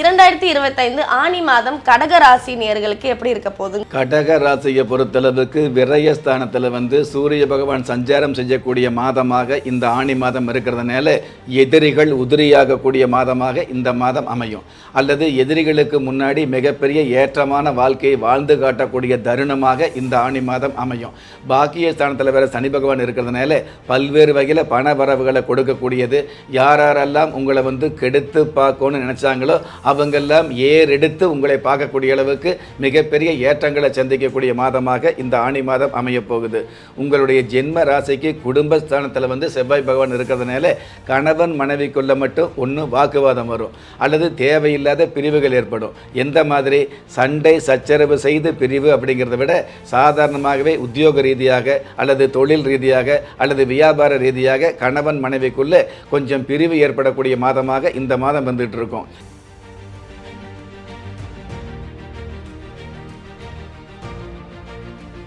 இரண்டாயிரத்தி இருபத்தைந்து ஆனி மாதம் கடக ராசி நேர்களுக்கு எப்படி இருக்க போகுது? கடக ராசியை பொறுத்தளவுக்கு விரயஸ்தானத்தில் வந்து சூரிய பகவான் சஞ்சாரம் செய்யக்கூடிய மாதமாக இந்த ஆணி மாதம் இருக்கிறதுனால எதிரிகள் உதிரியாகக்கூடிய மாதமாக இந்த மாதம் அமையும். அல்லது எதிரிகளுக்கு முன்னாடி மிகப்பெரிய ஏற்றமான வாழ்க்கையை வாழ்ந்து காட்டக்கூடிய தருணமாக இந்த ஆணி மாதம் அமையும். பாக்கிய ஸ்தானத்தில் வேற சனி பகவான் இருக்கிறதுனால பல்வேறு வகையில் பண வரவுகளை கொடுக்கக்கூடியது. யாரெல்லாம் உங்களை வந்து கெடுத்து பார்க்கணும்னு நினச்சாங்களோ அவங்கெல்லாம் ஏறெடுத்து உங்களை பார்க்கக்கூடிய அளவுக்கு மிகப்பெரிய ஏற்றங்களை சந்திக்கக்கூடிய மாதமாக இந்த ஆணி மாதம் அமையப்போகுது உங்களுடைய ஜென்ம ராசிக்கு குடும்பஸ்தானத்தில் வந்து செவ்வாய் பகவான் இருக்கிறதுனால கணவன் மனைவிக்குள்ள மட்டும் ஒன்று வாக்குவாதம் வரும். அல்லது தேவையில்லாத பிரிவுகள் ஏற்படும். எந்த மாதிரி சண்டை சச்சரவு செய்து பிரிவு அப்படிங்கிறத விட சாதாரணமாகவே உத்தியோக ரீதியாக அல்லது தொழில் ரீதியாக அல்லது வியாபார ரீதியாக கணவன் மனைவிக்குள்ளே கொஞ்சம் பிரிவு ஏற்படக்கூடிய மாதமாக இந்த மாதம் வந்துட்டு இருக்கும்.